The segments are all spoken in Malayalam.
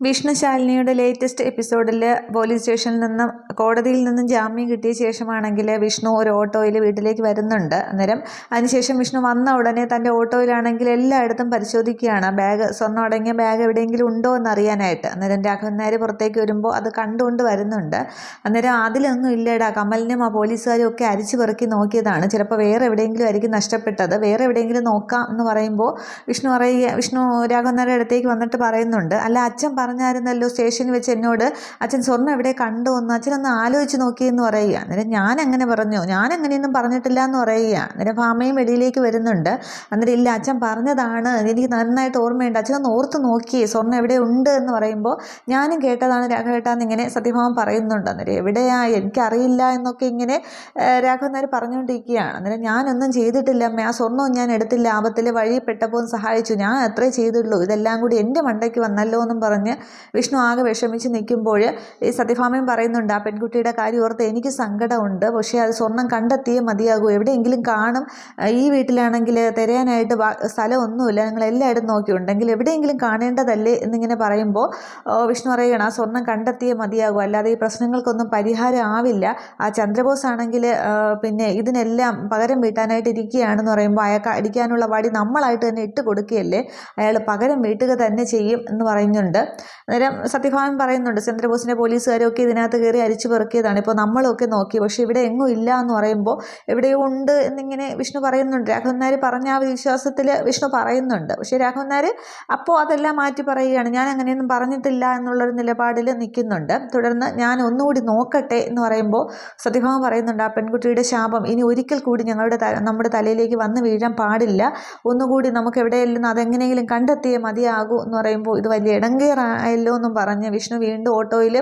വിഷ്ണു ശാലിനിയുടെ ലേറ്റസ്റ്റ് എപ്പിസോഡിൽ പോലീസ് സ്റ്റേഷനിൽ നിന്നും കോടതിയിൽ നിന്നും ജാമ്യം കിട്ടിയ ശേഷമാണെങ്കിൽ വിഷ്ണു ഒരു ഓട്ടോയിൽ വീട്ടിലേക്ക് വരുന്നുണ്ട് അന്നേരം. അതിനുശേഷം വിഷ്ണു വന്ന ഉടനെ തന്റെ ഓട്ടോയിലാണെങ്കിൽ എല്ലായിടത്തും പരിശോധിക്കുകയാണ്. ബാഗ് സ്വർണം അടങ്ങിയ ബാഗ് എവിടെയെങ്കിലും ഉണ്ടോ എന്ന് അറിയാനായിട്ട് അന്നേരം രാഘവൻ നായർ പുറത്തേക്ക് വരുമ്പോൾ അത് കണ്ടുകൊണ്ട് വരുന്നുണ്ട്. അന്നേരം അതിലൊന്നും ഇല്ലടാ കമലിനും ആ പോലീസുകാരും ഒക്കെ അരിച്ചു പെറുക്കി നോക്കിയതാണ്. ചിലപ്പോൾ വേറെ എവിടെയെങ്കിലും ആയിരിക്കും നഷ്ടപ്പെട്ടത്. വേറെ എവിടെയെങ്കിലും നോക്കാം എന്ന് പറയുമ്പോൾ വിഷ്ണു പറയുക വിഷ്ണു രാഘവൻ നായരുടെ അടുത്തേക്ക് വന്നിട്ട് പറയുന്നുണ്ട്. അല്ല അച്ഛൻ പറഞ്ഞായിരുന്നല്ലോ സ്റ്റേഷനിൽ വെച്ച് എന്നോട് അച്ഛൻ സ്വർണം എവിടെ കണ്ടു? എന്ന് അച്ഛനൊന്ന് ആലോചിച്ച് നോക്കിയെന്ന് പറയുക. അന്നേരം ഞാൻ അങ്ങനെ പറഞ്ഞു. ഞാൻ അങ്ങനെയൊന്നും പറഞ്ഞിട്ടില്ല എന്ന് പറയുക. അന്നേരം ഭാമയും വെളിയിലേക്ക് വരുന്നുണ്ട്. അന്നേരം ഇല്ല അച്ഛൻ പറഞ്ഞതാണ്. എനിക്ക് നന്നായിട്ട് ഓർമ്മയുണ്ട്. അച്ഛനൊന്ന് ഓർത്ത് നോക്കി. സ്വർണം എവിടെ ഉണ്ട്? എന്ന് പറയുമ്പോൾ ഞാനും കേട്ടതാണ് രാഘവേട്ടാന്ന് ഇങ്ങനെ സത്യഭാവം പറയുന്നുണ്ട്. അന്നേരം എവിടെയാ? എനിക്കറിയില്ല എന്നൊക്കെ ഇങ്ങനെ രാഘവൻ നായർ പറഞ്ഞുകൊണ്ടിരിക്കുകയാണ്. അന്നേരം ഞാനൊന്നും ചെയ്തിട്ടില്ല അമ്മ. ആ സ്വർണവും ഞാൻ എടുത്തില്ല. ആപത്തിൽ വഴി പെട്ടപ്പോൾ സഹായിച്ചു. ഞാൻ അത്രേ ചെയ്തുള്ളൂ. ഇതെല്ലാം കൂടി എന്റെ മണ്ടയ്ക്ക് വന്നല്ലോ എന്നും പറഞ്ഞ് വിഷ്ണു ആകെ വിഷമിച്ച് നിൽക്കുമ്പോൾ ഈ സത്യഭാമയും പറയുന്നുണ്ട് ആ പെൺകുട്ടിയുടെ കാര്യം ഓർത്ത് എനിക്ക് സങ്കടമുണ്ട്. പക്ഷേ അത് സ്വർണം കണ്ടെത്തിയേ മതിയാകൂ. എവിടെയെങ്കിലും കാണും. ഈ വീട്ടിലാണെങ്കിൽ തിരയാനായിട്ട് സ്ഥലമൊന്നുമില്ല. നിങ്ങൾ എല്ലായിടും നോക്കിയുണ്ടെങ്കിൽ എവിടെയെങ്കിലും കാണേണ്ടതല്ലേ? എന്നിങ്ങനെ പറയുമ്പോൾ വിഷ്ണു പറയുകയാണ് ആ സ്വർണം കണ്ടെത്തിയേ മതിയാകൂ. അല്ലാതെ ഈ പ്രശ്നങ്ങൾക്കൊന്നും പരിഹാരം ആവില്ല. ആ ചന്ദ്രബോസ് ആണെങ്കിൽ പിന്നെ ഇതിനെല്ലാം പകരം വീട്ടാനായിട്ട് ഇരിക്കുകയാണെന്ന് പറയുമ്പോൾ അയാൾക്ക് അടിക്കാനുള്ള വടി നമ്മളായിട്ട് തന്നെ ഇട്ട് കൊടുക്കുകയല്ലേ? അയാൾ പകരം വീട്ടുക തന്നെ ചെയ്യും എന്ന് പറയുന്നുണ്ട്. അന്നേരം സത്യഭാമൻ പറയുന്നുണ്ട് ചന്ദ്രബോസിന്റെ പോലീസുകാരൊക്കെ ഇതിനകത്ത് കയറി അരിച്ചു പെറുക്കിയതാണ്. ഇപ്പോൾ നമ്മളൊക്കെ നോക്കി പക്ഷേ ഇവിടെ എങ്ങും ഇല്ല എന്ന് പറയുമ്പോൾ എവിടെയോ ഉണ്ട് എന്നിങ്ങനെ വിഷ്ണു പറയുന്നുണ്ട്. രാഘവൻ നായർ പറഞ്ഞ ആ വിശ്വാസത്തിൽ വിഷ്ണു പറയുന്നുണ്ട്. പക്ഷേ രാഘവൻ നായർ അപ്പോൾ അതെല്ലാം മാറ്റി പറയുകയാണ്. ഞാൻ അങ്ങനെയൊന്നും പറഞ്ഞിട്ടില്ല എന്നുള്ളൊരു നിലപാടിൽ നിൽക്കുന്നുണ്ട്. തുടർന്ന് ഞാൻ ഒന്നുകൂടി നോക്കട്ടെ എന്ന് പറയുമ്പോൾ സത്യഭാമൻ പറയുന്നുണ്ട് ആ പെൺകുട്ടിയുടെ ശാപം ഇനി ഒരിക്കൽ കൂടി ഞങ്ങളുടെ നമ്മുടെ തലയിലേക്ക് വന്ന് വീഴാൻ പാടില്ല. ഒന്നുകൂടി നമുക്ക് എവിടെയെല്ലാം അതെങ്ങനെയെങ്കിലും കണ്ടെത്തിയേ മതിയാകൂ എന്ന് പറയുമ്പോൾ ഇത് വലിയ ഇടങ്കേറായല്ലോ എന്നും പറഞ്ഞ് വിഷ്ണു വീണ്ടും ഓട്ടോയിൽ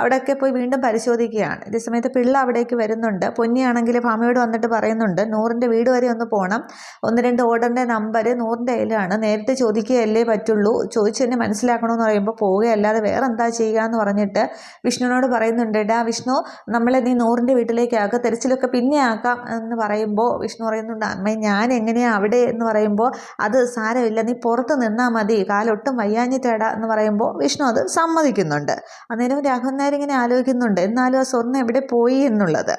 അവിടെയൊക്കെ പോയി വീണ്ടും പരിശോധിക്കുകയാണ്. ഇതേ സമയത്ത് പിള്ള അവിടേക്ക് വരുന്നുണ്ട്. പൊന്നിയാണെങ്കിൽ ഭാമയോട് വന്നിട്ട് പറയുന്നുണ്ട് നൂറിന്റെ വീട് വരെ ഒന്ന് പോകണം ഒന്ന് രണ്ട് ഓർഡറിന്റെ നമ്പർ നൂറിന്റെ കയ്യിലാണ്. നേരിട്ട് ചോദിക്കുകയല്ലേ പറ്റുള്ളൂ. ചോദിച്ചു തന്നെ മനസ്സിലാക്കണമെന്ന് പറയുമ്പോൾ പോവുകയല്ലാതെ വേറെ എന്താ ചെയ്യുക എന്ന് പറഞ്ഞിട്ട് വിഷ്ണുവിനോട് പറയുന്നുണ്ട് ഡാ വിഷ്ണു നമ്മളെ നീ നൂറിന്റെ വീട്ടിലേക്കാക്കുക തെരച്ചിലൊക്കെ പിന്നെ ആക്കാം എന്ന് പറയുമ്പോൾ വിഷ്ണു പറയുന്നുണ്ട് അമ്മ ഞാൻ എങ്ങനെയാണ് അവിടെ? എന്ന് പറയുമ്പോൾ അത് സാരമില്ല. നീ പുറത്ത് നിന്നാൽ മതി. കാലൊട്ടും വയ്യാഞ്ഞിട്ടേടാ എന്ന് പറയുമ്പോൾ വിഷ്ണു അത് സമ്മതിക്കുന്നുണ്ട്. അന്നേരം രാഘവൻ നായർ ഇങ്ങനെ ആലോചിക്കുന്നുണ്ട് എന്നാലും ആ സ്വർണം എവിടെ പോയി എന്നുള്ളത്.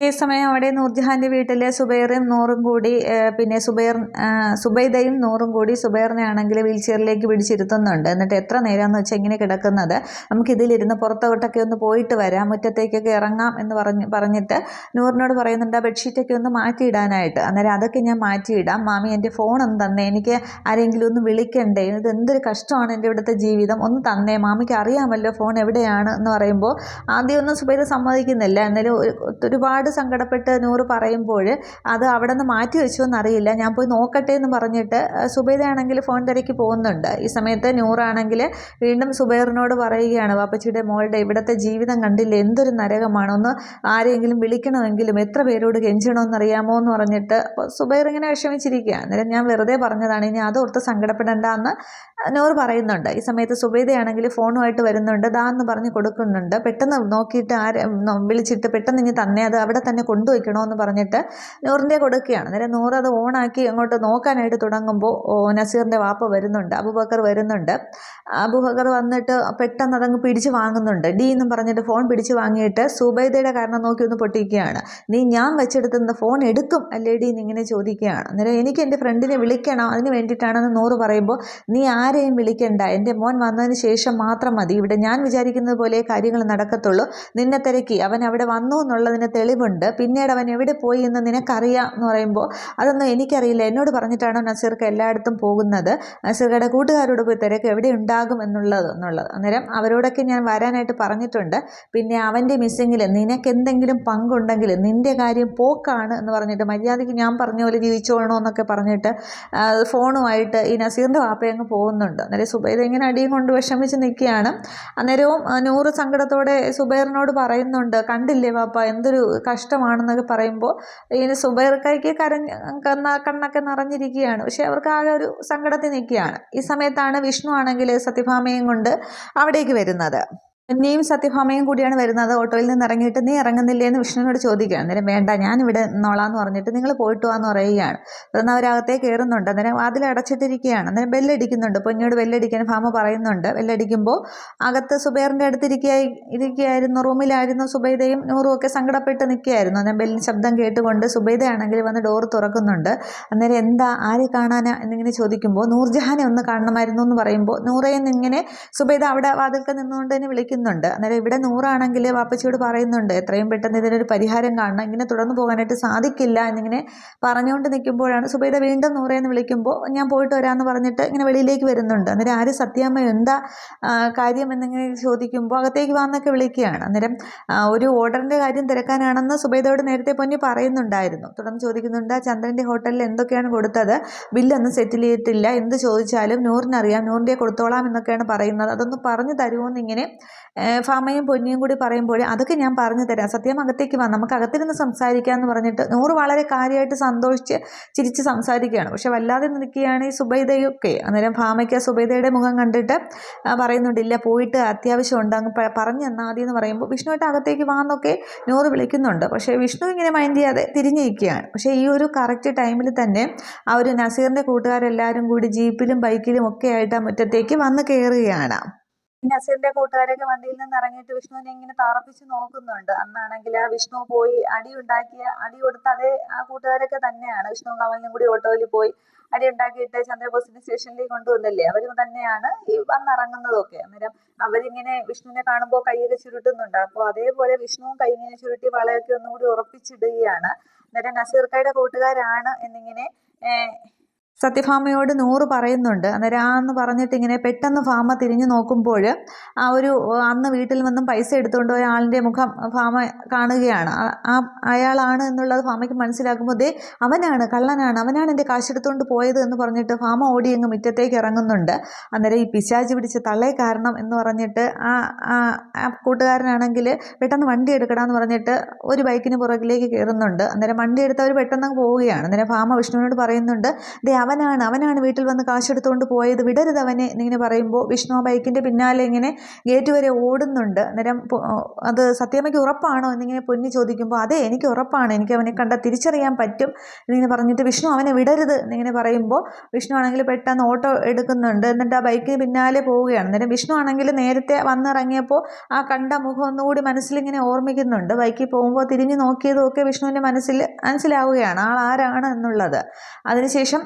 സമയം അവിടെ നൂർജഹാന്റെ വീട്ടിലെ സുബൈറും നൂറും കൂടി പിന്നെ സുബൈർ സുബൈദയും നൂറും കൂടി സുബൈറിനെ ആണെങ്കിൽ വീൽചെയറിലേക്ക് പിടിച്ചിരുത്തുന്നുണ്ട്. എന്നിട്ട് എത്ര നേരമെന്ന് വെച്ചാൽ ഇങ്ങനെ കിടക്കുന്നത്? നമുക്കിതിലിരുന്ന് പുറത്തോട്ടൊക്കെ ഒന്ന് പോയിട്ട് വരാം മുറ്റത്തേക്കൊക്കെ ഇറങ്ങാം എന്ന് പറഞ്ഞ് പറഞ്ഞിട്ട് നൂറിനോട് പറയുന്നുണ്ട് ആ ബെഡ്ഷീറ്റൊക്കെ ഒന്ന് മാറ്റിയിടാനായിട്ട്. അന്നേരം അതൊക്കെ ഞാൻ മാറ്റിയിടാം. മാമി എന്റെ ഫോൺ ഒന്ന് തന്നെ എനിക്ക് ആരെങ്കിലും ഒന്ന് വിളിക്കണ്ടേ? ഇത് എന്തൊരു കഷ്ടമാണ് എന്റെ ഇവിടുത്തെ ജീവിതം. ഒന്ന് തന്നേ മാമിക്ക് അറിയാമല്ലോ ഫോൺ എവിടെയാണ്? എന്ന് പറയുമ്പോൾ ആദ്യമൊന്നും സുബൈദ സമ്മതിക്കുന്നില്ല. എന്നാലും ഒരുപാട് സങ്കടപ്പെട്ട് നൂറ് പറയുമ്പോൾ അത് അവിടെ നിന്ന് മാറ്റി വെച്ചു എന്നറിയില്ല. ഞാൻ പോയി നോക്കട്ടെ എന്ന് പറഞ്ഞിട്ട് സുബൈദയാണെങ്കിൽ ഫോൺ തിരക്കി പോകുന്നുണ്ട്. ഈ സമയത്ത് നൂറാണെങ്കിൽ വീണ്ടും സുബൈറിനോട് പറയുകയാണ് വാപ്പച്ചിയുടെ മോളുടെ ഇവിടുത്തെ ജീവിതം കണ്ടില്ല? എന്തൊരു നരകമാണ്. ഒന്ന് ആരെയെങ്കിലും വിളിക്കണമെങ്കിലും എത്ര പേരോട് കെഞ്ചണമെന്നറിയാമോ എന്ന് പറഞ്ഞിട്ട് സുബൈർ ഇങ്ങനെ വിഷമിച്ചിരിക്കുക അന്നേരം ഞാൻ വെറുതെ പറഞ്ഞതാണ് ഇനി അതോർത്ത് സങ്കടപ്പെടേണ്ട എന്ന് നൂറ് പറയുന്നുണ്ട്. ഈ സമയത്ത് സുബൈദയാണെങ്കിൽ ഫോണുമായിട്ട് വരുന്നുണ്ട്. ദാ എന്ന് പറഞ്ഞ് കൊടുക്കുന്നുണ്ട്. പെട്ടെന്ന് നോക്കിയിട്ട് ആരെ വിളിച്ചിട്ട് പെട്ടെന്ന് ഇനി തന്നെ അത് അവിടെ തന്നെ കൊണ്ടുവയ്ക്കണമെന്ന് പറഞ്ഞിട്ട് നൂറിന്റെ കൊടുക്കുകയാണ്. അന്നേരം നൂറ് അത് ഓണാക്കി അങ്ങോട്ട് നോക്കാനായിട്ട് തുടങ്ങുമ്പോൾ നസീറിന്റെ വാപ്പ വരുന്നുണ്ട് അബുബക്കർ വരുന്നുണ്ട്. അബുബക്കർ വന്നിട്ട് പെട്ടെന്ന് അതങ്ങ് പിടിച്ച് വാങ്ങുന്നുണ്ട്. ഡി എന്നും പറഞ്ഞിട്ട് ഫോൺ പിടിച്ച് വാങ്ങിയിട്ട് സുബൈദയുടെ കാരണം നോക്കി ഒന്ന് പൊട്ടിക്കുകയാണ്. നീ ഞാൻ വെച്ചെടുത്തുന്ന ഫോൺ എടുക്കും അല്ലേ ഡി? എന്നിങ്ങനെ ചോദിക്കുകയാണ്. അന്നേരം എനിക്ക് എന്റെ ഫ്രണ്ടിനെ വിളിക്കണം അതിന് വേണ്ടിയിട്ടാണെന്ന് നൂറ് പറയുമ്പോൾ നീ ആരെയും വിളിക്കണ്ട എന്റെ മോൻ വന്നതിന് ശേഷം മാത്രം മതി. ഇവിടെ ഞാൻ വിചാരിക്കുന്നത് പോലെ കാര്യങ്ങൾ നടക്കത്തുള്ളൂ. നിന്നെ തിരക്കി. അവൻ അവിടെ വന്നു എന്നുള്ളതിന് തെളിവുണ്ട്. പിന്നീട് അവൻ എവിടെ പോയി എന്ന് നിനക്കറിയാം എന്ന് പറയുമ്പോൾ അതൊന്നും എനിക്കറിയില്ല. എന്നോട് പറഞ്ഞിട്ടാണോ നസീർക്ക് എല്ലായിടത്തും പോകുന്നത്? നസീർക്കയുടെ കൂട്ടുകാരോട് പോയി തിരക്ക് എവിടെ ഉണ്ടാകും എന്നുള്ളത് എന്നുള്ളത്. അന്നേരം അവരോടൊക്കെ ഞാൻ വരാനായിട്ട് പറഞ്ഞിട്ടുണ്ട്. പിന്നെ അവന്റെ മിസ്സിങ്ങിൽ നിനക്കെന്തെങ്കിലും പങ്കുണ്ടെങ്കിൽ നിന്റെ കാര്യം പോക്കാണ് എന്ന് പറഞ്ഞിട്ട് മര്യാദയ്ക്ക് ഞാൻ പറഞ്ഞ പോലെ ജീവിച്ചോളണോ എന്നൊക്കെ പറഞ്ഞിട്ട് ഫോണുമായിട്ട് ഈ നസീറിന്റെ വാപ്പയങ്ങ് പോകുന്നുണ്ട്. അന്നേരം സുബൈർ ഇങ്ങനെ അടിയും കൊണ്ട് വിഷമിച്ച് നിൽക്കുകയാണ്. അന്നേരവും നൂറ് സങ്കടത്തോടെ സുബൈറിനോട് പറയുന്നുണ്ട്. കണ്ടില്ലേ വാപ്പ എന്തൊരു കഷ്ടമാണെന്നൊക്കെ പറയുമ്പോൾ ഇങ്ങനെ സുബൈർക്കായ്ക്ക് കരഞ്ഞ് കണ്ണൊക്കെ നിറഞ്ഞിരിക്കുകയാണ്. പക്ഷേ അവർക്ക് ആകെ ഒരു സങ്കടത്തിൽ നിൽക്കുകയാണ്. ഈ സമയത്താണ് വിഷ്ണു ആണെങ്കിൽ സത്യഭാമയും കൊണ്ട് അവിടേക്ക് വരുന്നത്. നീയും സത്യഭാമയും കൂടിയാണ് വരുന്നത്. ഓട്ടോയിൽ നിന്ന് ഇറങ്ങിയിട്ട് നീ ഇറങ്ങുന്നില്ലേ എന്ന് വിഷ്ണുവിനോട് ചോദിക്കുകയാണ്. അന്നേരം വേണ്ട ഞാൻ ഇവിടെ നോളാന്ന് പറഞ്ഞിട്ട് നിങ്ങൾ പോയിട്ട് വാന്ന് പറയുകയാണ്. തുടർന്ന് അവരകത്തേ കയറുന്നുണ്ട് അന്നേരം വാതിൽ അടച്ചിട്ടിരിക്കുകയാണ്. അന്നേരം ബെല്ലടിക്കുന്നുണ്ട്. പൊന്നിയോട് ബെല്ലടിക്കാൻ ഭാമ പറയുന്നുണ്ട്. ബെല്ലടിക്കുമ്പോൾ അകത്ത് സുബൈറിന്റെ അടുത്തിരിക്കായി ഇരിക്കുകയായിരുന്നു. റൂമിലായിരുന്നു സുബൈദയും നൂറും ഒക്കെ സങ്കടപ്പെട്ട് നിൽക്കുകയായിരുന്നു. അന്നേരം ബെല്ലിന് ശബ്ദം കേട്ടുകൊണ്ട് സുബൈദയാണെങ്കിൽ വന്ന് ഡോർ തുറക്കുന്നുണ്ട്. അന്നേരം എന്താ ആരെ കാണാനാ എന്നിങ്ങനെ ചോദിക്കുമ്പോൾ നൂർജഹാനെ ഒന്ന് കാണണമായിരുന്നു എന്ന് പറയുമ്പോൾ നൂറയിൽ ഇങ്ങനെ സുബൈദ അവിടെ വാതിൽക്ക് നിന്നുകൊണ്ട് തന്നെ വിളിക്കുന്നുണ്ട് അന്നേരം ഇവിടെ നൂറാണെങ്കിൽ വാപ്പച്ചിയോട് പറയുന്നുണ്ട് എത്രയും പെട്ടെന്ന് ഇതിനൊരു പരിഹാരം കാണണം. ഇങ്ങനെ തുടർന്ന് പോകാനായിട്ട് സാധിക്കില്ല എന്നിങ്ങനെ പറഞ്ഞുകൊണ്ട് നിൽക്കുമ്പോഴാണ് സുബൈദ വീണ്ടും നൂറേന്ന് വിളിക്കുമ്പോൾ ഞാൻ പോയിട്ട് വരാമെന്ന് പറഞ്ഞിട്ട് ഇങ്ങനെ വെളിയിലേക്ക് വരുന്നുണ്ട്. അന്നേരം ആര് സത്യാമ്മ എന്താ കാര്യം എന്നിങ്ങനെ ചോദിക്കുമ്പോൾ അകത്തേക്ക് വാന്നൊക്കെ വിളിക്കുകയാണ്. അന്നേരം ഒരു ഓർഡറിന്റെ കാര്യം തിരക്കാനാണെന്ന് സുബൈദയോട് നേരത്തെ പൊന്നി പറയുന്നുണ്ടായിരുന്നു. തുടർന്ന് ചോദിക്കുന്നുണ്ട് ചന്ദ്രന്റെ ഹോട്ടലിൽ എന്തൊക്കെയാണ് കൊടുത്തത്? ബില്ലൊന്നും സെറ്റിൽ ചെയ്തിട്ടില്ല. എന്ത് ചോദിച്ചാലും നൂറിനറിയാം. നൂറിന്റെ കൊടുത്തോളാം എന്നൊക്കെയാണ് പറയുന്നത്. അതൊന്ന് പറഞ്ഞു തരുമോ എന്നിങ്ങനെ ഫാമയും പൊന്നിയും കൂടി പറയുമ്പോൾ അതൊക്കെ ഞാൻ പറഞ്ഞു തരാം. സത്യം അകത്തേക്ക് വാ. നമുക്ക് അകത്തിരുന്ന് സംസാരിക്കാം എന്ന് പറഞ്ഞിട്ട് നൂറ് വളരെ കാര്യമായിട്ട് സന്തോഷിച്ച് ചിരിച്ച് സംസാരിക്കുകയാണ്. പക്ഷെ വല്ലാതെ നിൽക്കുകയാണ് ഈ സുബൈദയൊക്കെ. അന്നേരം ഫാമയ്ക്ക് സുബൈദയുടെ മുഖം കണ്ടിട്ട് ആ, പറയുന്നുണ്ട് ഇല്ല പോയിട്ട് അത്യാവശ്യമുണ്ട് അങ്ങ് പ- പറഞ്ഞു തന്നാൽ മതി എന്ന് പറയുമ്പോൾ വിഷ്ണുവായിട്ട് അകത്തേക്ക് വാന്നൊക്കെ നൂറ് വിളിക്കുന്നുണ്ട്. പക്ഷേ വിഷ്ണു ഇങ്ങനെ മൈൻഡ് ചെയ്യാതെ തിരിഞ്ഞിരിക്കുകയാണ് പക്ഷേ ഈ ഒരു കറക്റ്റ് ടൈമിൽ തന്നെ ആ ഒരു നസീറിന്റെ കൂട്ടുകാരെല്ലാവരും കൂടി ജീപ്പിലും ബൈക്കിലും ഒക്കെ ആയിട്ട് ആ മുറ്റത്തേക്ക് വന്ന് കയറുകയാണ്. നസീറിന്റെ കൂട്ടുകാരൊക്കെ വണ്ടിയിൽ നിന്ന് ഇറങ്ങിയിട്ട് വിഷ്ണുവിനെ ഇങ്ങനെ താറപ്പിച്ച് നോക്കുന്നുണ്ട്. അന്നാണെങ്കിൽ ആ വിഷ്ണു പോയി അടി ഉണ്ടാക്കിയ അടി കൊടുത്ത അതേ ആ കൂട്ടുകാരൊക്കെ തന്നെയാണ്. വിഷ്ണു കമലിനും കൂടി ഓട്ടോയിൽ പോയി അടി ഉണ്ടാക്കിയിട്ട് ചന്ദ്രബോസിന്റെ സ്റ്റേഷനിലേക്ക് കൊണ്ടുവന്നില്ലേ? അവർ തന്നെയാണ് ഈ വന്നിറങ്ങുന്നതൊക്കെ. അന്നേരം അവരിങ്ങനെ വിഷ്ണുവിനെ കാണുമ്പോൾ കൈയൊക്കെ ചുരുട്ടുന്നുണ്ട്. അപ്പോൾ അതേപോലെ വിഷ്ണുവും കൈ ഇങ്ങനെ ചുരുട്ടി വളയൊക്കെ ഒന്നുകൂടി ഉറപ്പിച്ചിടുകയാണ്. അന്നേരം നസീർക്കയുടെ കൂട്ടുകാരാണ് എന്നിങ്ങനെ സത്യഭാമയോട് നൂറ് പറയുന്നുണ്ട്. അന്നേരം ആ എന്ന് പറഞ്ഞിട്ട് ഇങ്ങനെ പെട്ടെന്ന് ഫാമ തിരിഞ്ഞു നോക്കുമ്പോൾ ആ ഒരു അന്ന് വീട്ടിൽ നിന്നും പൈസ എടുത്തുകൊണ്ട് പോയ ആളിന്റെ മുഖം ഫാമ കാണുകയാണ്. ആ- അയാളാണ് എന്നുള്ളത് ഭാമയ്ക്ക് മനസ്സിലാക്കുമ്പോൾ ദേ അവനാണ് കള്ളനാണ് അവനാണ് എന്റെ കാശെടുത്തുകൊണ്ട് പോയത് എന്ന് പറഞ്ഞിട്ട് ഫാമ ഓടി അങ്ങ് മുറ്റത്തേക്ക് ഇറങ്ങുന്നുണ്ട്. അന്നേരം ഈ പിശാചി പിടിച്ച തള്ളേ കാരണം എന്ന് പറഞ്ഞിട്ട് ആ ആ കൂട്ടുകാരനാണെങ്കിൽ പെട്ടെന്ന് വണ്ടി എടുക്കണമെന്ന് പറഞ്ഞിട്ട് ഒരു ബൈക്കിന് പുറകിലേക്ക് കയറുന്നുണ്ട്. അന്നേരം വണ്ടി എടുത്തവർ പെട്ടെന്ന് പോവുകയാണ്. അന്നേരം ഫാമ വിഷ്ണുവിനോട് പറയുന്നുണ്ട് ദേ അവനാണ് അവനാണ് വീട്ടിൽ വന്ന് കാശെടുത്തുകൊണ്ട് പോയത്. വിടരുത് അവനെ എന്നിങ്ങനെ പറയുമ്പോൾ വിഷ്ണു ആ ബൈക്കിന്റെ പിന്നാലെ ഇങ്ങനെ ഗേറ്റ് വരെ ഓടുന്നുണ്ട്. അന്നേരം അത് സത്യമയ്ക്ക് ഉറപ്പാണോ എന്നിങ്ങനെ പൊന്നി ചോദിക്കുമ്പോൾ അതെ എനിക്ക് ഉറപ്പാണ്. എനിക്ക് അവനെ കണ്ട തിരിച്ചറിയാൻ പറ്റും. എന്നിങ്ങനെ പറഞ്ഞിട്ട് വിഷ്ണു അവനെ വിടരുത് എന്നിങ്ങനെ പറയുമ്പോൾ വിഷ്ണു ആണെങ്കിൽ പെട്ടെന്ന് ഓട്ടോ എടുക്കുന്നുണ്ട്. എന്നിട്ട് ആ ബൈക്കിന് പിന്നാലെ പോവുകയാണ്. അന്നേരം വിഷ്ണു ആണെങ്കിൽ നേരത്തെ വന്നിറങ്ങിയപ്പോൾ ആ കണ്ട മുഖം ഒന്നുകൂടി മനസ്സിലിങ്ങനെ ഓർമ്മിക്കുന്നുണ്ട്. ബൈക്കിൽ പോകുമ്പോൾ തിരിഞ്ഞു നോക്കിയതും ഒക്കെ വിഷ്ണുവിന്റെ മനസ്സിൽ മനസ്സിലാവുകയാണ്. ആൾ ആരാണ് എന്നുള്ളത്. അതിനുശേഷം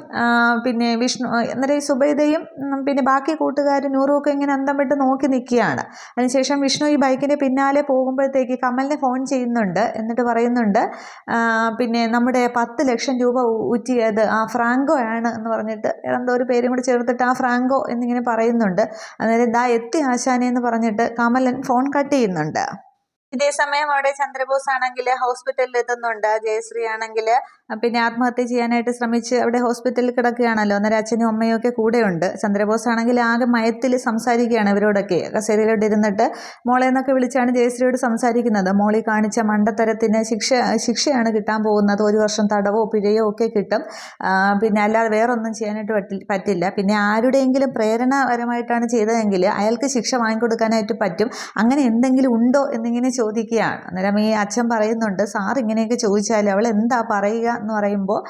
പിന്നെ വിഷ്ണു അന്നേരം ഈ സുബൈദയും പിന്നെ ബാക്കി കൂട്ടുകാരും നൂറും ഒക്കെ ഇങ്ങനെ അന്തം വിട്ട് നോക്കി നിൽക്കുകയാണ്. അതിനുശേഷം വിഷ്ണു ഈ ബൈക്കിന്റെ പിന്നാലെ പോകുമ്പോഴത്തേക്ക് കമലിനെ ഫോൺ ചെയ്യുന്നുണ്ട് എന്നിട്ട് പറയുന്നുണ്ട് പിന്നെ നമ്മുടെ പത്ത് ലക്ഷം രൂപ ഊറ്റിയത് ആ ഫ്രാങ്കോ ആണ് എന്ന് പറഞ്ഞിട്ട് എന്തോ ഒരു പേരും കൂടി ചേർത്തിട്ട് ആ ഫ്രാങ്കോ എന്നിങ്ങനെ പറയുന്നുണ്ട്. അന്നേരം ദാ എത്തി ആശാനെ എന്ന് പറഞ്ഞിട്ട് കമലൻ ഫോൺ കട്ട് ചെയ്യുന്നുണ്ട്. ഇതേസമയം അവിടെ ചന്ദ്രബോസ് ആണെങ്കിൽ ഹോസ്പിറ്റലിൽ എത്തുന്നുണ്ട് ജയശ്രീ ആണെങ്കിൽ പിന്നെ ആത്മഹത്യ ചെയ്യാനായിട്ട് ശ്രമിച്ച് അവിടെ ഹോസ്പിറ്റലിൽ കിടക്കുകയാണല്ലോ. അന്നേരം അച്ഛനും അമ്മയും ഒക്കെ കൂടെയുണ്ട്. ചന്ദ്രബോസ് ആണെങ്കിൽ ആകെ മയത്തിൽ സംസാരിക്കുകയാണ് ഇവരോടൊക്കെ. കസേരയിലോട്ട് ഇരുന്നിട്ട് മോളെ എന്നൊക്കെ വിളിച്ചാണ് ജയശ്രീയോട് സംസാരിക്കുന്നത്. മോളി കാണിച്ച മണ്ടത്തരത്തിന് ശിക്ഷ ശിക്ഷയാണ് കിട്ടാൻ പോകുന്നത്. ഒരു വർഷം തടവോ പിഴയോ ഒക്കെ കിട്ടും. പിന്നെ അല്ലാതെ വേറൊന്നും ചെയ്യാനായിട്ട് പറ്റില്ല. പിന്നെ ആരുടെയെങ്കിലും പ്രേരണപരമായിട്ടാണ് ചെയ്തതെങ്കിൽ അയാൾക്ക് ശിക്ഷ വാങ്ങിക്കൊടുക്കാനായിട്ട് പറ്റും. അങ്ങനെ എന്തെങ്കിലും ഉണ്ടോ എന്നിങ്ങനെ ചോദിക്കുകയാണ്. അന്നേരം ഈ അച്ഛൻ പറയുന്നുണ്ട് സാർ ഇങ്ങനെയൊക്കെ ചോദിച്ചാൽ അവൾ എന്താ പറയുക? എന്ന് പറയുമ്പോൾ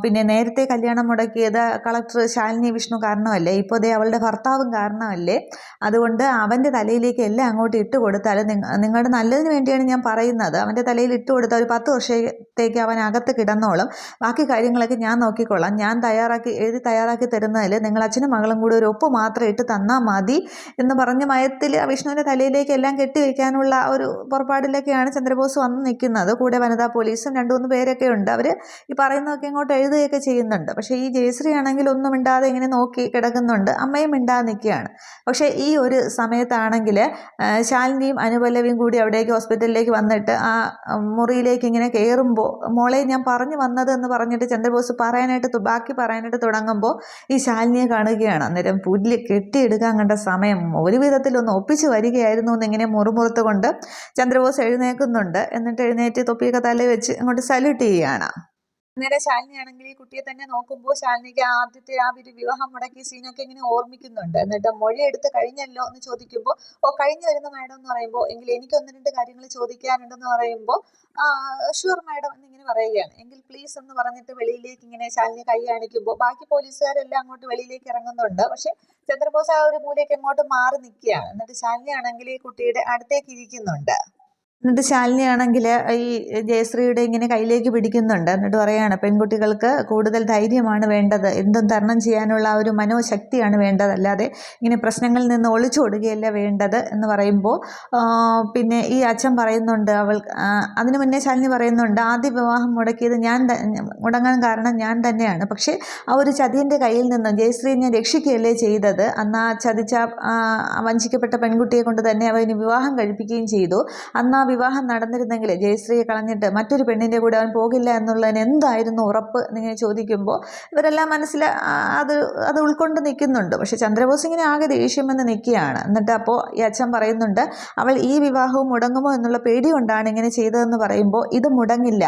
പിന്നെ നേരത്തെ കല്യാണം മുടക്കിയത് കളക്ടർ ശാലിനി വിഷ്ണു കാരണമല്ലേ? ഇപ്പോൾ ദേ അവളുടെ ഭർത്താവും കാരണമല്ലേ? അതുകൊണ്ട് അവന്റെ തലയിലേക്ക് എല്ലാം അങ്ങോട്ട് ഇട്ട് കൊടുത്താൽ നിങ്ങ- നിങ്ങളുടെ നല്ലതിന് വേണ്ടിയാണ് ഞാൻ പറയുന്നത്. അവന്റെ തലയിൽ ഇട്ട് കൊടുത്താൽ ഒരു പത്ത് വർഷത്തേക്ക് അവൻ അകത്ത് കിടന്നോളും. ബാക്കി കാര്യങ്ങളൊക്കെ ഞാൻ നോക്കിക്കൊള്ളാം. ഞാൻ തയ്യാറാക്കി എഴുതി തയ്യാറാക്കി തരുന്നതിൽ നിങ്ങൾ അച്ഛനും മകളും കൂടി ഒരു ഒപ്പ് മാത്രം ഇട്ട് തന്നാൽ മതി എന്ന് പറഞ്ഞ മയത്തിൽ വിഷ്ണുവിന്റെ തലയിലേക്ക് എല്ലാം കെട്ടിവെക്കാനുള്ള ഒരു പുറപ്പാടിലൊക്കെയാണ് ചന്ദ്രബോസ് വന്ന് നിൽക്കുന്നത്. കൂടെ വനിതാ പോലീസും രണ്ടു മൂന്ന് പേരൊക്കെ ഉണ്ട്. അവർ ഈ പറയുന്നതൊക്കെ ഇങ്ങോട്ട് എഴുതുകയൊക്കെ ചെയ്യുന്നുണ്ട്. പക്ഷേ ഈ ജയശ്രീ ആണെങ്കിൽ ഒന്നും മിണ്ടാതെ ഇങ്ങനെ നോക്കി കിടക്കുന്നുണ്ട്. അമ്മയും മിണ്ടാതെ നിൽക്കുകയാണ്. പക്ഷേ ഈ ഒരു സമയത്താണെങ്കിൽ ശാലിനിയും അനുപല്ലവിയും കൂടി അവിടേക്ക് ഹോസ്പിറ്റലിലേക്ക് വന്നിട്ട് ആ മുറിയിലേക്ക് ഇങ്ങനെ കയറുമ്പോൾ മോളെ ഞാൻ പറഞ്ഞു വന്നത് എന്ന് പറഞ്ഞിട്ട് ചന്ദ്രബോസ് പറയാനായിട്ട് ബാക്കി പറയാനായിട്ട് തുടങ്ങുമ്പോൾ ഈ ശാലിനിയെ കാണുകയാണ്. അന്നേരം പുല്ല് കെട്ടിയെടുക്കാൻ കണ്ട സമയം ഒരു വിധത്തിലൊന്ന് ഒപ്പിച്ച് വരികയായിരുന്നു എന്നിങ്ങനെ മുറുമുറുത്ത് കൊണ്ട് ചന്ദ്രബോസ് എഴുന്നേൽക്കുന്നുണ്ട്. എന്നിട്ട് എഴുന്നേറ്റ് തൊപ്പിയൊക്കെ തലയിൽ വെച്ച് അങ്ങോട്ട് സല്യൂട്ട് ചെയ്യുകയാണ്. അന്നേരം ശാലിനി ആണെങ്കിൽ ഈ കുട്ടിയെ തന്നെ നോക്കുമ്പോൾ ശാലിനിക്ക് ആദ്യത്തെ ആ ഒരു വിവാഹം മുടക്കിയ സീനൊക്കെ ഇങ്ങനെ ഓർമ്മിക്കുന്നുണ്ട്. എന്നിട്ട് മൊഴി എടുത്ത് കഴിഞ്ഞല്ലോ എന്ന് ചോദിക്കുമ്പോൾ ഓ കഴിഞ്ഞു വരുന്ന മാഡം എന്ന് പറയുമ്പോൾ എങ്കിൽ എനിക്ക് ഒന്ന് രണ്ട് കാര്യങ്ങൾ ചോദിക്കാനുണ്ടെന്ന് പറയുമ്പോൾ ഷുവർ മാഡം എന്നിങ്ങനെ പറയുകയാണ്. എങ്കിൽ പ്ലീസ് എന്ന് പറഞ്ഞിട്ട് വെളിയിലേക്ക് ഇങ്ങനെ ശാലിനി കൈ കാണിക്കുമ്പോൾ ബാക്കി പോലീസുകാരെല്ലാം അങ്ങോട്ട് വെളിയിലേക്ക് ഇറങ്ങുന്നുണ്ട്. പക്ഷെ ചന്ദ്രബോസ് ആ ഒരു മൂലയ്ക്ക് അങ്ങോട്ട് മാറി നിൽക്കുകയാണ്. എന്നിട്ട് ശാലിനി ആണെങ്കിൽ ഈ കുട്ടിയുടെ അടുത്തേക്ക് ഇരിക്കുന്നുണ്ട്. എന്നിട്ട് ശാലിനി ആണെങ്കിൽ ഈ ജയശ്രീയുടെ ഇങ്ങനെ കയ്യിലേക്ക് പിടിക്കുന്നുണ്ട്. എന്നിട്ട് പറയുകയാണ് പെൺകുട്ടികൾക്ക് കൂടുതൽ ധൈര്യമാണ് വേണ്ടത്. എന്തും തരണം ചെയ്യാനുള്ള ആ ഒരു മനോശക്തിയാണ് വേണ്ടത്. അല്ലാതെ ഇങ്ങനെ പ്രശ്നങ്ങളിൽ നിന്ന് ഒളിച്ചോടുകയല്ല വേണ്ടത് എന്ന് പറയുമ്പോൾ പിന്നെ ഈ അച്ഛൻ പറയുന്നുണ്ട് അവൾ അതിനു മുന്നേ ശാലിനി പറയുന്നുണ്ട് ആദ്യ വിവാഹം മുടക്കിയത് ഞാൻ മുടങ്ങാൻ കാരണം ഞാൻ തന്നെയാണ്. പക്ഷേ ആ ഒരു ചതിയന്റെ കയ്യിൽ നിന്ന് ജയശ്രീ ഞാൻ രക്ഷിക്കുകയല്ലേ ചെയ്തത്. അന്ന് ആ ചതിച്ച വഞ്ചിക്കപ്പെട്ട പെൺകുട്ടിയെ കൊണ്ട് തന്നെ അവന് വിവാഹം കഴിപ്പിക്കുകയും ചെയ്തു. അന്ന് ആ വിവാഹം നടന്നിരുന്നെങ്കിൽ ജയശ്രീയെ കളഞ്ഞിട്ട് മറ്റൊരു പെണ്ണിന്റെ കൂടെ അവൻ പോകില്ല എന്നുള്ളതിന് എന്തായിരുന്നു ഉറപ്പ് എന്നിങ്ങനെ ചോദിക്കുമ്പോൾ ഇവരെല്ലാം മനസ്സിൽ അത് അത് ഉൾക്കൊണ്ട് നിൽക്കുന്നുണ്ട്. പക്ഷേ ചന്ദ്രബോസ് ഇങ്ങനെ ആകെ ദേഷ്യം വന്ന് നിൽക്കുകയാണ്. എന്നിട്ട് അപ്പോൾ ഈ അച്ഛൻ പറയുന്നുണ്ട് അവൾ ഈ വിവാഹവും മുടങ്ങുമോ എന്നുള്ള പേടി കൊണ്ടാണ് ഇങ്ങനെ ചെയ്തതെന്ന് പറയുമ്പോൾ ഇത് മുടങ്ങില്ല.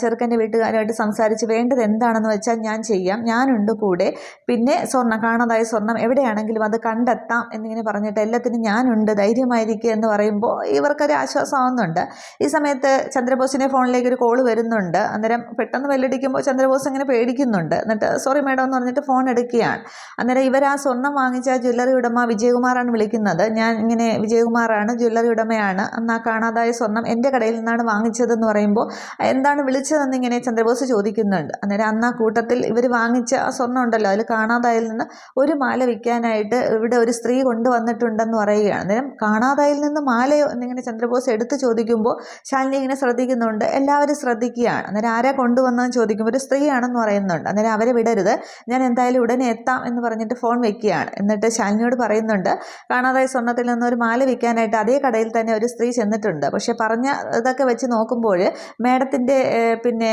ചെറുക്കന്റെ വീട്ടുകാരുമായിട്ട് സംസാരിച്ച് വേണ്ടത് എന്താണെന്ന് വെച്ചാൽ ഞാൻ ചെയ്യാം. ഞാനുണ്ട് കൂടെ. പിന്നെ സ്വർണം കാണാതായ സ്വർണം എവിടെയാണെങ്കിലും അത് കണ്ടെത്താം എന്നിങ്ങനെ പറഞ്ഞിട്ട് എല്ലാത്തിനും ഞാനുണ്ട് ധൈര്യമായിരിക്കുക എന്ന് പറയുമ്പോൾ ഇവർക്കൊരു ആശ്വാസം ആവുന്നുണ്ട് ഈ സമയത്ത് ചന്ദ്രബോസിന്റെ ഫോണിലേക്ക് ഒരു കോൾ വരുന്നുണ്ട്. അന്നേരം പെട്ടെന്ന് വെല്ലടിക്കുമ്പോൾ ചന്ദ്രബോസ് ഇങ്ങനെ പേടിക്കുന്നുണ്ട്. എന്നിട്ട് സോറി മേഡം എന്ന് പറഞ്ഞിട്ട് ഫോൺ എടുക്കുകയാണ്. അന്നേരം ഇവർ ആ സ്വർണം വാങ്ങിച്ച ജ്വല്ലറി ഉടമ വിജയകുമാറാണ് വിളിക്കുന്നത്. ഞാൻ ഇങ്ങനെ വിജയകുമാറാണ് ജ്വല്ലറി ഉടമയാണ്. അന്ന് ആ കാണാതായ സ്വർണം എന്റെ കടയിൽ നിന്നാണ് വാങ്ങിച്ചതെന്ന് പറയുമ്പോൾ എന്താണ് വിളിച്ചതെന്ന് ഇങ്ങനെ ചന്ദ്രബോസ് ചോദിക്കുന്നുണ്ട്. അന്നേരം അന്ന് ആ കൂട്ടത്തിൽ ഇവർ വാങ്ങിച്ച ആ സ്വർണം ഉണ്ടല്ലോ അതിൽ കാണാതായിൽ നിന്ന് ഒരു മാല വിൽക്കാനായിട്ട് ഇവിടെ ഒരു സ്ത്രീ കൊണ്ടുവന്നിട്ടുണ്ടെന്ന് പറയുകയാണ്. അന്നേരം കാണാതായിൽ നിന്ന് മാലയോ എന്നിങ്ങനെ ചന്ദ്രബോസ് എടുത്ത് ചോദിക്കുമ്പോൾ ശാലിനി ഇങ്ങനെ ശ്രദ്ധിക്കുന്നുണ്ട് എല്ലാവരും ശ്രദ്ധിക്കുകയാണ്. അന്നേരം ആരെ കൊണ്ടുവന്നതെന്ന് ചോദിക്കുമ്പോൾ ഒരു സ്ത്രീയാണെന്ന് പറയുന്നുണ്ട്. അന്നേരം അവരെ വിടരുത് ഞാൻ എന്തായാലും ഉടനെ എത്താം എന്ന് പറഞ്ഞിട്ട് ഫോൺ വെക്കുകയാണ്. എന്നിട്ട് ശാലിനിയോട് പറയുന്നുണ്ട് കാണാതായ സ്വർണത്തിൽ നിന്ന് ഒരു മാല വിൽക്കാനായിട്ട് അതേ കടയിൽ തന്നെ ഒരു സ്ത്രീ ചെന്നിട്ടുണ്ട്. പക്ഷേ പറഞ്ഞ ഇതൊക്കെ വെച്ച് നോക്കുമ്പോൾ മേഡത്തിന്റെ പിന്നെ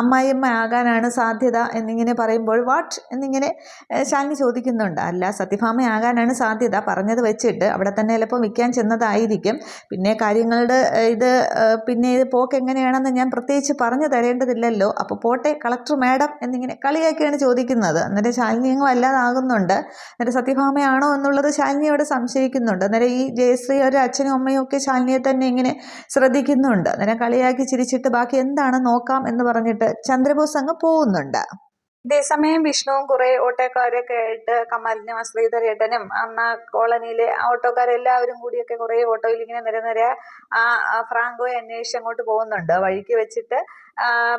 അമ്മായിയമ്മ ആകാനാണ് സാധ്യത എന്നിങ്ങനെ പറയുമ്പോൾ വാട്ട് എന്നിങ്ങനെ ശാലിനി ചോദിക്കുന്നുണ്ട്. അല്ല സത്യഭാമയാകാനാണ് സാധ്യത പറഞ്ഞത് വെച്ചിട്ട് അവിടെ തന്നെ ചിലപ്പോൾ വിൽക്കാൻ ചെന്നതായിരിക്കും. പിന്നെ കാര്യങ്ങളുടെ ഇത് പിന്നെ ഇത് പോക്ക് എങ്ങനെയാണെന്ന് ഞാൻ പ്രത്യേകിച്ച് പറഞ്ഞു തരേണ്ടതില്ലല്ലോ. അപ്പോൾ പോട്ടെ കളക്ടർ മാഡം എന്നിങ്ങനെ കളിയാക്കിയാണ് ചോദിക്കുന്നത്. അന്നേരം ശാലിനി അങ്ങ് വല്ലാതാകുന്നുണ്ട്. അന്നേരം സത്യഭാമയാണോ എന്നുള്ളത് ശാലിനിയോട് സംശയിക്കുന്നുണ്ട്. അന്നേരം ഈ ജയശ്രീ ഒരു അച്ഛനും അമ്മയും ഒക്കെ ശാലിനിയെ തന്നെ ഇങ്ങനെ ശ്രദ്ധിക്കുന്നുണ്ട്. അന്നേരം കളിയാക്കി ചിരിച്ചിട്ട് ബാക്കി എന്താണ് നോക്കാം എന്ന് പറഞ്ഞിട്ട് ചന്ദ്രബോസ് അങ്ങ് പോകുന്നുണ്ട് ഇതേസമയം വിഷ്ണുവും കുറെ ഓട്ടോക്കാരൊക്കെ ആയിട്ട് കമലിനും ശ്രീധരേട്ടനും അന്ന് കോളനിയിലെ ഓട്ടോക്കാരെല്ലാവരും കൂടിയൊക്കെ കുറെ ഓട്ടോയിൽ ഇങ്ങനെ നിരനിര ആ ഫ്രാങ്കോയെ അന്വേഷിച്ച് അങ്ങോട്ട് പോകുന്നുണ്ട്. വഴിക്ക് വെച്ചിട്ട്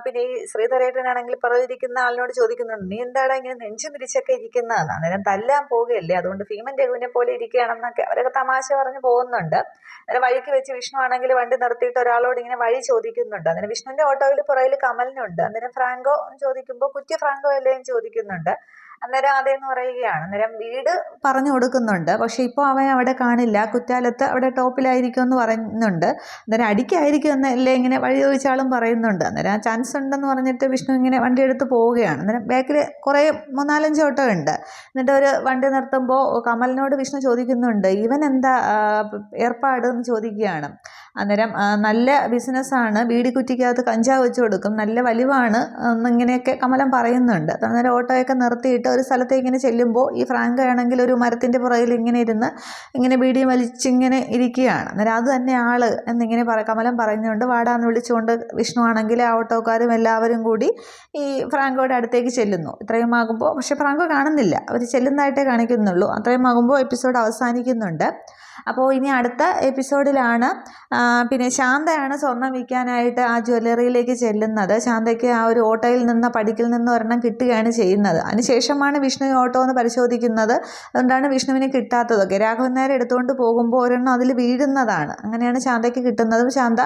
പിന്നെ ഈ ശ്രീധരേട്ടനാണെങ്കിൽ പറഞ്ഞിരിക്കുന്ന ആളിനോട് ചോദിക്കുന്നുണ്ട് നീ എന്താടാ ഇങ്ങനെ നെഞ്ചു തിരിച്ചൊക്കെ ഇരിക്കുന്നതെന്ന് അന്നേരം തല്ലാൻ പോകുകയല്ലേ അതുകൊണ്ട് ഭീമൻ രഘുവിനെ പോലെ ഇരിക്കുകയാണെന്നൊക്കെ അവരൊക്കെ തമാശ പറഞ്ഞു പോകുന്നുണ്ട്. അന്നേരം വഴിക്ക് വെച്ച് വിഷ്ണു ആണെങ്കിൽ വണ്ടി നിർത്തിയിട്ട് ഒരാളോട് ഇങ്ങനെ വഴി ചോദിക്കുന്നുണ്ട്. അന്നേരം വിഷ്ണുവിന്റെ ഓട്ടോയിൽ പുറകിൽ കമലിനുണ്ട്. അന്നേരം ഫ്രാങ്കോ ചോദിക്കുമ്പോൾ കുറ്റി ഫ്രാങ്കോ അല്ലേ? ചോദിക്കുന്നുണ്ട്. അന്നേരം അതെന്ന് പറയുകയാണ്. അന്നേരം വീട് പറഞ്ഞു കൊടുക്കുന്നുണ്ട്. പക്ഷെ ഇപ്പോൾ അവൻ അവിടെ കാണില്ല. കുറ്റാലത്ത് അവിടെ ടോപ്പിലായിരിക്കും എന്ന് പറയുന്നുണ്ട്. അന്നേരം അടിക്കായിരിക്കും എന്നല്ലേ ഇങ്ങനെ വഴി ചോദിച്ചാളും പറയുന്നുണ്ട്. അന്നേരം ആ ചാൻസ് ഉണ്ടെന്ന് പറഞ്ഞിട്ട് വിഷ്ണു ഇങ്ങനെ വണ്ടി എടുത്ത് പോവുകയാണ്. അന്നേരം ബാക്കിൽ കുറേ മൂന്നാലഞ്ച് ഓട്ടോ ഉണ്ട് എന്നിട്ട് ഒരു വണ്ടി നിർത്തുമ്പോൾ കമലിനോട് വിഷ്ണു ചോദിക്കുന്നുണ്ട്. ഇവൻ എന്താ ഏർപ്പാട് എന്ന് ചോദിക്കുകയാണ്. അന്നേരം നല്ല ബിസിനസ്സാണ്. ബീഡി കുറ്റിക്കകത്ത് കഞ്ചാവ് വെച്ച് കൊടുക്കും. നല്ല വലിവാണ് എന്നിങ്ങനെയൊക്കെ കമലം പറയുന്നുണ്ട്. അന്നേരം ഓട്ടോയൊക്കെ നിർത്തിയിട്ട് ഒരു സ്ഥലത്തേക്ക് ഇങ്ങനെ ചെല്ലുമ്പോൾ ഈ ഫ്രാങ്ക് ആണെങ്കിൽ ഒരു മരത്തിന്റെ പുറകിൽ ഇങ്ങനെ ഇരുന്ന് ഇങ്ങനെ ബീഡി വലിച്ചിങ്ങനെ ഇരിക്കുകയാണ്. അന്നേരം അത് തന്നെ ആൾ എന്നിങ്ങനെ പറ കമലം പറയുന്നുണ്ട്. വാടാന്ന് വിളിച്ചുകൊണ്ട് വിഷ്ണു ആണെങ്കിൽ ആ ഓട്ടോക്കാരും എല്ലാവരും കൂടി ഈ ഫ്രാങ്കോയുടെ അടുത്തേക്ക് ചെല്ലുന്നു. ഇത്രയും ആകുമ്പോൾ പക്ഷേ ഫ്രാങ്കോ കാണുന്നില്ല. അവർ ചെല്ലുന്നതായിട്ടേ കാണിക്കുന്നുള്ളൂ. അത്രയും ആകുമ്പോൾ എപ്പിസോഡ് അവസാനിക്കുന്നുണ്ട്. അപ്പോൾ ഇനി അടുത്ത എപ്പിസോഡിലാണ് പിന്നെ ശാന്തയാണ് സ്വർണം വിൽക്കാനായിട്ട് ആ ജ്വല്ലറിയിലേക്ക് ചെല്ലുന്നത്. ശാന്തയ്ക്ക് ആ ഒരു ഓട്ടോയിൽ നിന്ന് പടിക്കിൽ നിന്ന് ഒരെണ്ണം കിട്ടുകയാണ് ചെയ്യുന്നത്. അതിനുശേഷമാണ് വിഷ്ണു ഓട്ടോ എന്ന് പരിശോധിക്കുന്നത്. അതുകൊണ്ടാണ് വിഷ്ണുവിനെ കിട്ടാത്തതൊക്കെ രാഘവൻ നേരെ എടുത്തുകൊണ്ട് പോകുമ്പോൾ ഒരെണ്ണം അതിൽ വീഴുന്നതാണ്. അങ്ങനെയാണ് ശാന്തയ്ക്ക് കിട്ടുന്നതും. ശാന്ത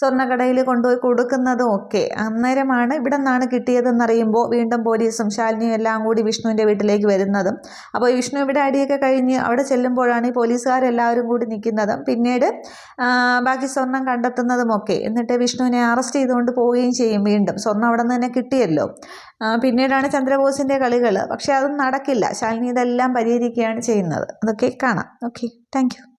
സ്വർണക്കടയിൽ കൊണ്ടുപോയി കൊടുക്കുന്നതും ഒക്കെ. അന്നേരമാണ് ഇവിടെ നിന്നാണ് കിട്ടിയതെന്നറിയുമ്പോൾ വീണ്ടും പോലീസും ശാലിനിയും എല്ലാം കൂടി വിഷ്ണുവിന്റെ വീട്ടിലേക്ക് വരുന്നതും. അപ്പോൾ വിഷ്ണു ഇവിടെ അടിയൊക്കെ കഴിഞ്ഞ് അവിടെ ചെല്ലുമ്പോഴാണ് ഈ പോലീസുകാരെല്ലാവരും കൂടി നിൽക്കുന്നതും. പിന്നീട് ബാക്കി സ്വർണം കണ്ടെത്തുന്നതുമൊക്കെ. എന്നിട്ട് വിഷ്ണുവിനെ അറസ്റ്റ് ചെയ്തുകൊണ്ട് പോവുകയും ചെയ്യും വീണ്ടും. സ്വർണം അവിടെ നിന്ന് തന്നെ കിട്ടിയല്ലോ. പിന്നീടാണ് ചന്ദ്രബോസിന്റെ കളികൾ പക്ഷേ അതൊന്നും നടക്കില്ല. ശാലിനി ഇതെല്ലാം പരിഹരിക്കുകയാണ് ചെയ്യുന്നത്. അതൊക്കെ കാണാം. ഓക്കെ. താങ്ക്